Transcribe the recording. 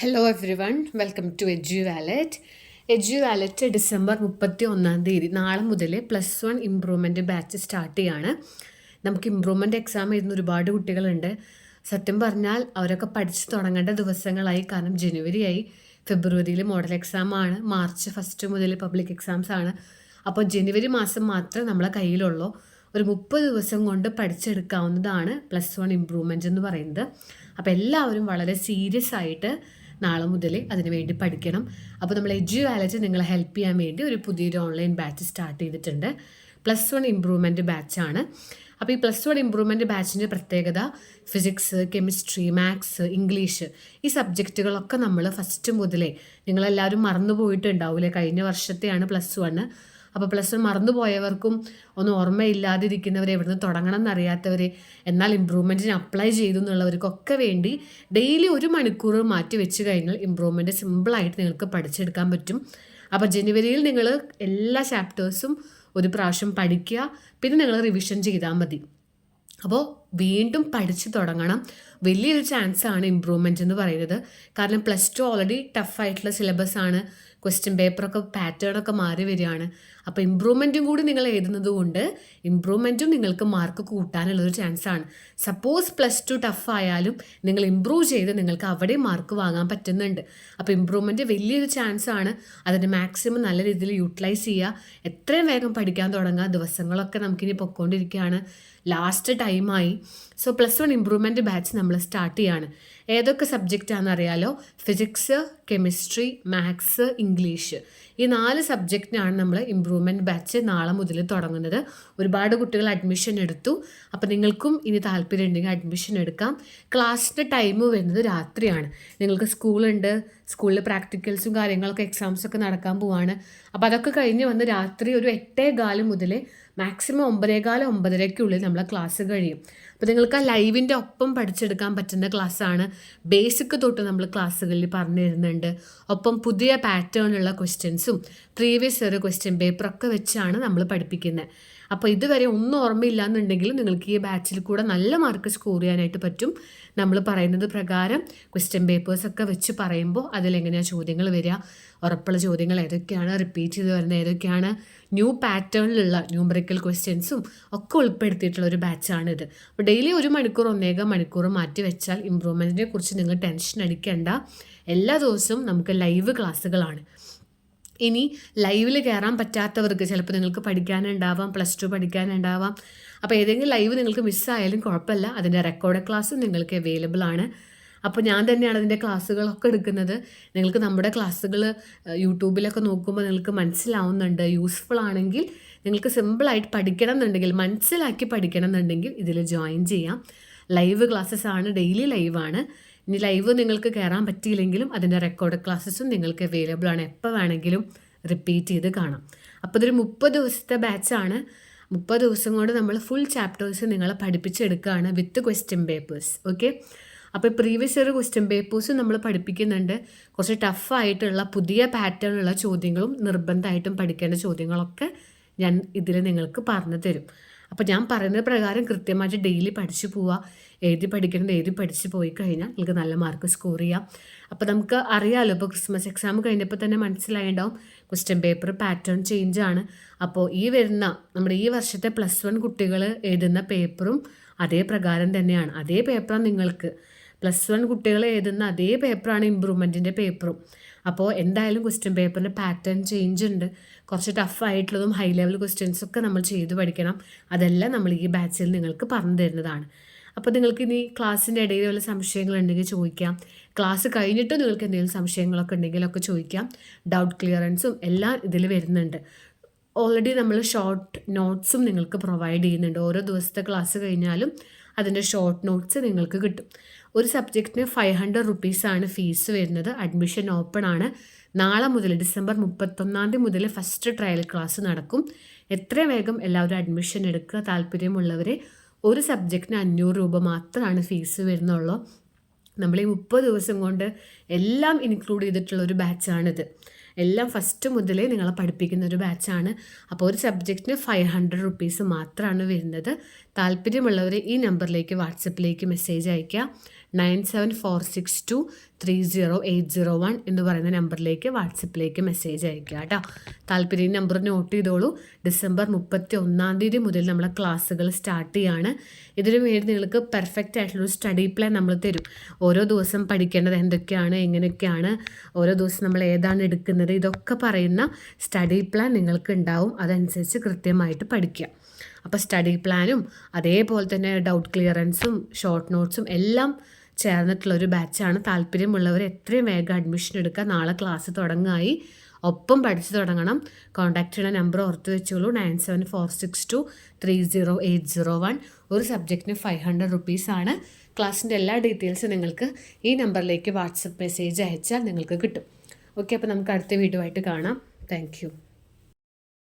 Hello everyone welcome to Edu Wallet Edu Wallet December മുപ്പത്തി ഒന്നാം തീയതി. നാളെ മുതൽ plus one improvement batch start ചെയ്യാണ്. നമുക്ക് ഇമ്പ്രൂവ്മെന്റ് എക്സാം എഴുതുന്ന ഒരുപാട് കുട്ടികളുണ്ട്. സത്യം പറഞ്ഞാൽ അവരൊക്കെ പഠിച്ച് തുടങ്ങേണ്ട ദിവസങ്ങളായി. കാരണം ജനുവരി ആയി ഫെബ്രുവരിയിൽ മോഡൽ എക്സാം ആണ്. മാർച്ച് ഫസ്റ്റ് മുതൽ പബ്ലിക് എക്സാംസ് ആണ്. അപ്പോൾ ജനുവരി മാസം മാത്രമേ നമ്മളെ കയ്യിലുള്ളൂ. ഒരു മുപ്പത് ദിവസം കൊണ്ട് പഠിച്ചെടുക്കാവുന്നതാണ് പ്ലസ് വൺ ഇമ്പ്രൂവ്മെന്റ് എന്ന് പറയുന്നത്. അപ്പോൾ എല്ലാവരും വളരെ സീരിയസ് ആയിട്ട് നാളെ മുതൽ അതിന് വേണ്ടി പഠിക്കണം. അപ്പോൾ നമ്മൾ എജു വാലറ്റ് നിങ്ങളെ ഹെൽപ്പ് ചെയ്യാൻ വേണ്ടി ഒരു പുതിയൊരു ഓൺലൈൻ ബാച്ച് സ്റ്റാർട്ട് ചെയ്തിട്ടുണ്ട്. പ്ലസ് വൺ ഇമ്പ്രൂവ്മെന്റ് ബാച്ചാണ് അപ്പോൾ ഈ പ്ലസ് വൺ ഇമ്പ്രൂവ്മെന്റ് ബാച്ചിന്റെ പ്രത്യേകത ഫിസിക്സ് കെമിസ്ട്രി മാത്സ് ഇംഗ്ലീഷ് ഈ സബ്ജക്റ്റുകളൊക്കെ നമ്മൾ ഫസ്റ്റ് മുതലേ നിങ്ങളെല്ലാവരും മറന്നു പോയിട്ടുണ്ടാവില്ലേ കഴിഞ്ഞ വർഷത്തെയാണ് പ്ലസ് വണ്ണ് അപ്പോൾ പ്ലസ് വൺ മറന്നുപോയവർക്കും ഒന്നും ഓർമ്മയില്ലാതിരിക്കുന്നവർ എവിടുന്ന് തുടങ്ങണം എന്നറിയാത്തവർ എന്നാൽ ഇമ്പ്രൂവ്മെന്റിന് അപ്ലൈ ചെയ്തു എന്നുള്ളവർക്കൊക്കെ വേണ്ടി ഡെയിലി ഒരു മണിക്കൂർ മാറ്റി വെച്ച് കഴിഞ്ഞാൽ ഇമ്പ്രൂവ്മെന്റ് സിമ്പിളായിട്ട് നിങ്ങൾക്ക് പഠിച്ചെടുക്കാൻ പറ്റും. അപ്പോൾ ജനുവരിയിൽ നിങ്ങൾ എല്ലാ ചാപ്റ്റേഴ്സും ഒരു പ്രാവശ്യം പഠിക്കുക പിന്നെ നിങ്ങൾ റിവിഷൻ ചെയ്താൽ മതി. അപ്പോൾ വീണ്ടും പഠിച്ചു തുടങ്ങണം. വലിയൊരു ചാൻസ് ആണ് ഇമ്പ്രൂവ്മെന്റ് എന്ന് പറയുന്നത്. കാരണം പ്ലസ് ടു ഓൾറെഡി ടഫായിട്ടുള്ള സിലബസ് ആണ്. ക്വസ്റ്റ്യൻ പേപ്പറൊക്കെ പാറ്റേണൊക്കെ മാറി വരികയാണ്. അപ്പോൾ ഇമ്പ്രൂവ്മെന്റും കൂടി നിങ്ങൾ എഴുതുന്നത് കൊണ്ട് ഇമ്പ്രൂവ്മെന്റും നിങ്ങൾക്ക് മാർക്ക് കൂട്ടാനുള്ളൊരു ചാൻസാണ് സപ്പോസ് പ്ലസ് ടു ടഫ് ആയാലും നിങ്ങൾ ഇമ്പ്രൂവ് ചെയ്ത് നിങ്ങൾക്ക് അവിടെ മാർക്ക് വാങ്ങാൻ പറ്റുന്നുണ്ട്. അപ്പോൾ ഇമ്പ്രൂവ്മെന്റ് വലിയൊരു ചാൻസാണ് അതിന് മാക്സിമം നല്ല രീതിയിൽ യൂട്ടിലൈസ് ചെയ്യുക. എത്രയും വേഗം പഠിക്കാൻ തുടങ്ങുക. ദിവസങ്ങളൊക്കെ നമുക്കിനി പൊയ്ക്കൊണ്ടിരിക്കുകയാണ്. ലാസ്റ്റ് ടൈമായി so plus one improvement batch നമ്മൾ സ്റ്റാർട്ട് ചെയ്യാണ്. ഏതൊക്കെ സബ്ജക്റ്റാണെന്ന് അറിയാലോ? ഫിസിക്സ് കെമിസ്ട്രി മാത്സ് ഇംഗ്ലീഷ് ഈ നാല് സബ്ജക്റ്റിനാണ് നമ്മൾ ഇമ്പ്രൂവ്മെന്റ് ബാച്ച് നാളെ മുതൽ തുടങ്ങുന്നത്. ഒരുപാട് കുട്ടികൾ അഡ്മിഷൻ എടുത്തു. അപ്പോൾ നിങ്ങൾക്കും ഇനി താല്പര്യം ഉണ്ടെങ്കിൽ അഡ്മിഷൻ എടുക്കാം. ക്ലാസ്സിന്റെ ടൈം വരുന്നത് രാത്രിയാണ്. നിങ്ങൾക്ക് സ്കൂളുണ്ട്. സ്കൂളിൽ പ്രാക്ടിക്കൽസും കാര്യങ്ങളൊക്കെ എക്സാംസൊക്കെ നടക്കാൻ പോവാണ്. അപ്പോൾ അതൊക്കെ കഴിഞ്ഞ് വന്ന് രാത്രി ഒരു എട്ടേ കാലം മുതൽ മാക്സിമം ഒമ്പതേകാല ഒമ്പതരയ്ക്കുള്ളിൽ നമ്മൾ ക്ലാസ് കഴിയും. അപ്പോൾ നിങ്ങൾക്ക് ആ ലൈവിന്റെ ഒപ്പം പഠിച്ചെടുക്കാൻ പറ്റുന്ന ക്ലാസ്സാണ് ബേസിക് തൊട്ട് നമ്മൾ ക്ലാസ്സുകളിൽ പറഞ്ഞു തരുന്നുണ്ട് ഒപ്പം പുതിയ പാറ്റേണിലുള്ള ക്വസ്റ്റ്യൻസും പ്രീവിയസ് ഇയർ ക്വസ്റ്റ്യൻ പേപ്പറൊക്കെ വെച്ചാണ് നമ്മൾ പഠിപ്പിക്കുന്നത് അപ്പോൾ ഇതുവരെ ഒന്നും ഓർമ്മയില്ല എന്നുണ്ടെങ്കിൽ നിങ്ങൾക്ക് ഈ ബാച്ചിൽ കൂടെ നല്ല മാർക്ക് സ്കോർ ചെയ്യാനായിട്ട് പറ്റും. നമ്മൾ പറയുന്നത് പ്രകാരം ക്വസ്റ്റ്യൻ പേപ്പേഴ്സൊക്കെ വെച്ച് പറയുമ്പോൾ അതിലെങ്ങനെയാണ് ചോദ്യങ്ങൾ വരിക ഉറപ്പുള്ള ചോദ്യങ്ങൾ ഏതൊക്കെയാണ് റിപ്പീറ്റ് ചെയ്ത് വരുന്ന ഏതൊക്കെയാണ് ന്യൂ പാറ്റേണിലുള്ള ന്യൂമറിക്കൽ ക്വസ്റ്റ്യൻസും ഒക്കെ ഉൾപ്പെടുത്തിയിട്ടുള്ള ഒരു ബാച്ചാണിത് അപ്പോൾ ഡെയിലി ഒരു മണിക്കൂർ ഒന്നേക മണിക്കൂർ മാറ്റി വെച്ചാൽ ഇമ്പ്രൂവ്മെന്റിനെ കുറിച്ച് നിങ്ങൾ ടെൻഷൻ അടിക്കേണ്ട. എല്ലാ ദിവസവും നമുക്ക് ലൈവ് ക്ലാസ്സുകളാണ് ഇനി ലൈവിൽ കയറാൻ പറ്റാത്തവർക്ക് ചിലപ്പോൾ നിങ്ങൾക്ക് പഠിക്കാനുണ്ടാവാം പ്ലസ് ടു പഠിക്കാനുണ്ടാവാം. അപ്പോൾ ഏതെങ്കിലും ലൈവ് നിങ്ങൾക്ക് മിസ്സായാലും കുഴപ്പമില്ല. അതിന്റെ റെക്കോർഡ് ക്ലാസ് നിങ്ങൾക്ക് അവൈലബിൾ ആണ്. അപ്പോൾ ഞാൻ തന്നെയാണ് അതിന്റെ ക്ലാസ്സുകളൊക്കെ എടുക്കുന്നത്. നിങ്ങൾക്ക് നമ്മുടെ ക്ലാസ്സുകൾ യൂട്യൂബിലൊക്കെ നോക്കുമ്പോൾ നിങ്ങൾക്ക് മനസ്സിലാവുന്നുണ്ട്. യൂസ്ഫുൾ ആണെങ്കിൽ നിങ്ങൾക്ക് സിമ്പിളായിട്ട് പഠിക്കണം എന്നുണ്ടെങ്കിൽ മനസ്സിലാക്കി പഠിക്കണം എന്നുണ്ടെങ്കിൽ ഇതിൽ ജോയിൻ ചെയ്യാം. ലൈവ് ക്ലാസ്സസ് ആണ് ഡെയിലി ലൈവാണ് ഇനി ലൈവ് നിങ്ങൾക്ക് കയറാൻ പറ്റിയില്ലെങ്കിലും അതിന്റെ റെക്കോർഡ് ക്ലാസ്സസും നിങ്ങൾക്ക് അവൈലബിൾ ആണ്. എപ്പോൾ വേണമെങ്കിലും റിപ്പീറ്റ് ചെയ്ത് കാണാം. അപ്പോൾ ഇതൊരു മുപ്പത് ദിവസത്തെ ബാച്ചാണ് മുപ്പത് ദിവസം കൊണ്ട് നമ്മൾ ഫുൾ ചാപ്റ്റേഴ്സ് നിങ്ങളെ പഠിപ്പിച്ചെടുക്കുകയാണ് വിത്ത് ക്വസ്റ്റ്യൻ പേപ്പേഴ്സ് ഓക്കെ അപ്പോൾ പ്രീവിയസ് ഇയർ ക്വസ്റ്റ്യൻ പേപ്പേഴ്സ് നമ്മൾ പഠിപ്പിക്കുന്നുണ്ട്. കുറച്ച് ടഫായിട്ടുള്ള പുതിയ പാറ്റേണുള്ള ചോദ്യങ്ങളും നിർബന്ധമായിട്ടും പഠിക്കേണ്ട ചോദ്യങ്ങളൊക്കെ ഞാൻ ഇതിൽ നിങ്ങൾക്ക് പറഞ്ഞു തരും അപ്പോൾ ഞാൻ പറയുന്ന പ്രകാരം കൃത്യമായിട്ട് ഡെയിലി പഠിച്ചു പോവുക എഴുതി പഠിക്കുന്നത് എഴുതി പഠിച്ചു പോയി കഴിഞ്ഞാൽ നിങ്ങൾക്ക് നല്ല മാർക്ക് സ്കോർ ചെയ്യാം. അപ്പോൾ നമുക്ക് അറിയാമല്ലോ ഇപ്പോൾ ക്രിസ്മസ് എക്സാം കഴിഞ്ഞപ്പോൾ തന്നെ മനസ്സിലായിണ്ടാവും. ക്വസ്റ്റ്യൻ പേപ്പർ പാറ്റേൺ ചേഞ്ച് ആണ്. അപ്പോൾ ഈ വരുന്ന നമ്മുടെ ഈ വർഷത്തെ പ്ലസ് വൺ കുട്ടികൾ എഴുതുന്ന പേപ്പറും അതേ പ്രകാരം തന്നെയാണ്. അതേ പേപ്പറാണ് നിങ്ങൾക്ക്. പ്ലസ് വൺ കുട്ടികൾ എഴുതുന്ന അതേ പേപ്പറാണ് ഇമ്പ്രൂവ്മെന്റിന്റെ പേപ്പറും. അപ്പോൾ എന്തായാലും ക്വസ്റ്റ്യൻ പേപ്പറിന്റെ പാറ്റേൺ ചേഞ്ച് ഉണ്ട്. കുറച്ച് ടഫായിട്ടുള്ളതും ഹൈ ലെവൽ ക്വസ്റ്റ്യൻസൊക്കെ നമ്മൾ ചെയ്ത് പഠിക്കണം. അതെല്ലാം നമ്മൾ ഈ ബാച്ചിൽ നിങ്ങൾക്ക് പറഞ്ഞു തരുന്നതാണ്. അപ്പോൾ നിങ്ങൾക്ക് ഇനി ക്ലാസ്സിന്റെ ഇടയിൽ വല്ല സംശയങ്ങളുണ്ടെങ്കിൽ ചോദിക്കാം. ക്ലാസ് കഴിഞ്ഞിട്ട് നിങ്ങൾക്ക് എന്തെങ്കിലും സംശയങ്ങളൊക്കെ ഉണ്ടെങ്കിലൊക്കെ ചോദിക്കാം. ഡൗട്ട് ക്ലിയറൻസും എല്ലാം ഇതിൽ വരുന്നുണ്ട്. ഓൾറെഡി നമ്മൾ ഷോർട്ട് നോട്ട്സും നിങ്ങൾക്ക് പ്രൊവൈഡ് ചെയ്യുന്നുണ്ട്. ഓരോ ദിവസത്തെ ക്ലാസ് കഴിഞ്ഞാലും അതിന്റെ ഷോർട്ട് നോട്ട്സ് നിങ്ങൾക്ക് കിട്ടും. ഒരു സബ്ജക്റ്റിന് ഫൈവ് ഹൺഡ്രഡ് റുപ്പീസാണ് ഫീസ് വരുന്നത്. അഡ്മിഷൻ ഓപ്പൺ ആണ്. നാളെ മുതൽ ഡിസംബർ മുപ്പത്തൊന്നാം തീയതി മുതൽ ഫസ്റ്റ് ട്രയൽ ക്ലാസ് നടക്കും. എത്രയും വേഗം എല്ലാവരും അഡ്മിഷൻ എടുക്കുക താല്പര്യമുള്ളവരെ? ഒരു സബ്ജക്റ്റിന് അഞ്ഞൂറ് രൂപ മാത്രമാണ് ഫീസ് വരുന്നുള്ളൂ. നമ്മൾ ഈ മുപ്പത് ദിവസം കൊണ്ട് എല്ലാം ഇൻക്ലൂഡ് ചെയ്തിട്ടുള്ള ഒരു ബാച്ചാണിത് എല്ലാം ഫസ്റ്റ് മുതലേ നിങ്ങളെ പഠിപ്പിക്കുന്ന ഒരു ബാച്ചാണ് അപ്പോൾ ഒരു സബ്ജക്റ്റിന് ഫൈവ് ഹൺഡ്രഡ് റുപ്പീസ് മാത്രമാണ് വരുന്നത്. താല്പര്യമുള്ളവർ ഈ നമ്പറിലേക്ക് വാട്സപ്പിലേക്ക് മെസ്സേജ് അയയ്ക്കുക. Nine seven four six two three zero eight zero one എന്ന് പറയുന്ന നമ്പറിലേക്ക് വാട്സപ്പിലേക്ക് മെസ്സേജ് അയയ്ക്കുക കേട്ടോ താല്പര്യം നമ്പർ നോട്ട് ചെയ്തോളൂ. ഡിസംബർ മുപ്പത്തി ഒന്നാം തീയതി മുതൽ നമ്മളെ ക്ലാസ്സുകൾ സ്റ്റാർട്ട് ചെയ്യുകയാണ് ഇതിനു വേണ്ടി നിങ്ങൾക്ക് പെർഫെക്റ്റ് ആയിട്ടുള്ളൊരു സ്റ്റഡി പ്ലാൻ നമ്മൾ തരും. ഓരോ ദിവസം പഠിക്കേണ്ടത് എന്തൊക്കെയാണ് എങ്ങനെയൊക്കെയാണ് ഓരോ ദിവസം നമ്മൾ ഏതാണ് എടുക്കുന്നത് ഇതൊക്കെ പറയുന്ന സ്റ്റഡി പ്ലാൻ നിങ്ങൾക്ക് ഉണ്ടാവും അതനുസരിച്ച് കൃത്യമായിട്ട് പഠിക്കുക. അപ്പോൾ സ്റ്റഡി പ്ലാനും അതേപോലെ തന്നെ ഡൗട്ട് ക്ലിയറൻസും ഷോർട്ട് നോട്ട്സും എല്ലാം ചേർന്നിട്ടുള്ള ഒരു ബാച്ചാണ് താല്പര്യമുള്ളവർ എത്രയും വേഗം അഡ്മിഷൻ എടുക്കുക. നാളെ ക്ലാസ് തുടങ്ങായി. ഒപ്പം പഠിച്ചു തുടങ്ങണം. കോൺടാക്ട് ചെയ്യുന്ന നമ്പർ ഓർത്ത് വെച്ചോളൂ. Nine seven four six two three zero eight zero one ഒരു സബ്ജക്റ്റിന് ഫൈവ് ഹൺഡ്രഡ് റുപ്പീസാണ് ക്ലാസ്സിന്റെ എല്ലാ ഡീറ്റെയിൽസും നിങ്ങൾക്ക് ഈ നമ്പറിലേക്ക് വാട്സപ്പ് മെസ്സേജ് അയച്ചാൽ നിങ്ങൾക്ക് കിട്ടും. ഓക്കെ അപ്പോൾ നമുക്ക് അടുത്ത വീഡിയോ ആയിട്ട് കാണാം താങ്ക്